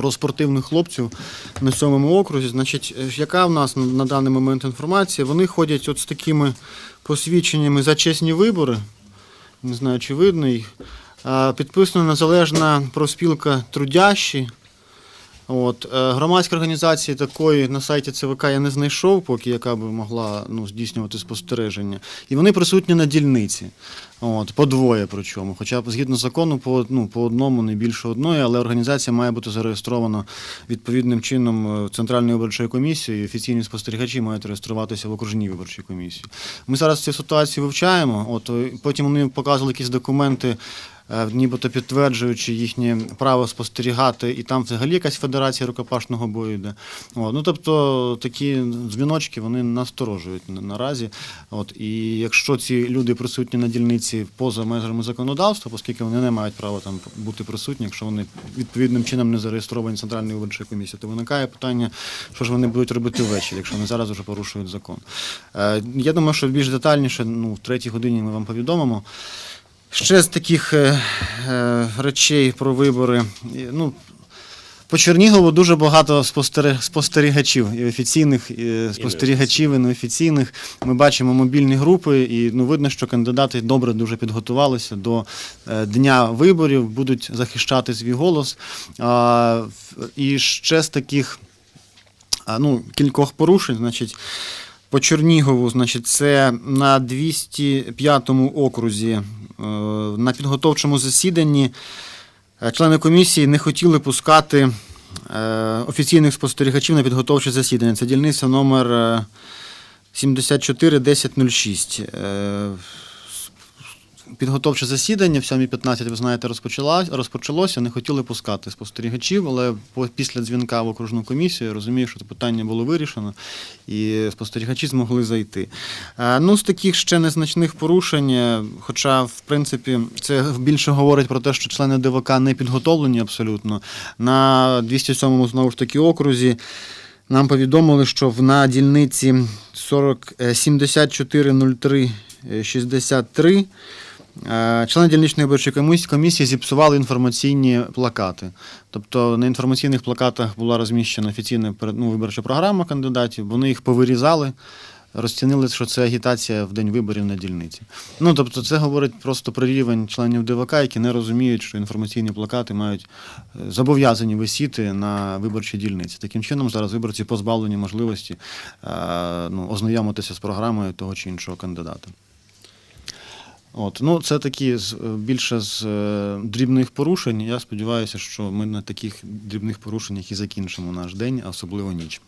про спортивних хлопців на сьомому окрузі. Значить, е, яка в нас на- даний момент інформація? Вони ходять от з такими посвідченнями за чесні вибори. Не знаю, чи видно їх. Підписана незалежна профспілка трудящі. От, е, громадської організації такої на сайті ЦВК я не знайшов, поки яка би могла ну, здійснювати спостереження. І вони присутні на дільниці. От, по двоє причому. Хоча згідно закону по, ну, по одному, не більше одної, але організація має бути зареєстрована відповідним чином е, Центральною виборчою комісією. Офіційні спостерігачі мають реєструватися в окружній виборчій комісії. Ми зараз цю ситуацію вивчаємо. От, е, потім вони показували якісь документи нібито підтверджуючи їхнє право спостерігати, і там взагалі якась федерація рукопашного бою йде. От, ну, тобто такі дзвіночки вони насторожують наразі. От, і якщо ці люди присутні на дільниці поза межами законодавства, оскільки вони не мають права там бути присутні, якщо вони відповідним чином не зареєстровані Центральною виборчою комісією, то виникає питання, що ж вони будуть робити ввечері, якщо вони зараз вже порушують закон. Е, я думаю, що більш детальніше, ну, в третій годині ми вам повідомимо. Ще з таких е, е, речей про вибори. Ну, по Чернігову дуже багато спостерігачів, і офіційних і спостерігачів, і неофіційних. Ми бачимо мобільні групи, і ну, видно, що кандидати добре дуже підготувалися до е, дня виборів, будуть захищати свій голос. А, і ще з таких ну, кількох порушень, значить. По Чернігову, значить, це на 205 окрузі е, на підготовчому засіданні е, члени комісії не хотіли пускати е, офіційних спостерігачів на підготовче засідання. Це дільниця номер е, 741006. Підготовче засідання в 7.15, ви знаєте, розпочалось, розпочалося. Не хотіли пускати спостерігачів, але після дзвінка в окружну комісію я розумію, що це питання було вирішено, і спостерігачі змогли зайти. Е, Ну, з таких ще незначних порушень, е, хоча, в принципі, це більше говорить про те, що члени ДВК не підготовлені абсолютно. На 207-му знову ж таки окрузі. Нам повідомили, що в- на дільниці 40, е, 7403 е, 63 е, члени дільничної виборчої комісії, комісії зіпсували інформаційні плакати. Тобто на інформаційних плакатах була розміщена офіційна ну, виборча програма кандидатів, вони їх повирізали. Розцінили, що це агітація в день виборів на дільниці. Ну тобто, це говорить просто про рівень членів ДВК, які не розуміють, що інформаційні плакати мають е, зобов'язані висіти на виборчій дільниці. Таким чином, зараз виборці позбавлені можливості е, ну, ознайомитися з програмою того чи іншого кандидата. От, ну, це такі з- е, більше з е, дрібних порушень. Я сподіваюся, що ми на таких дрібних порушеннях і закінчимо наш день, а особливо ніч.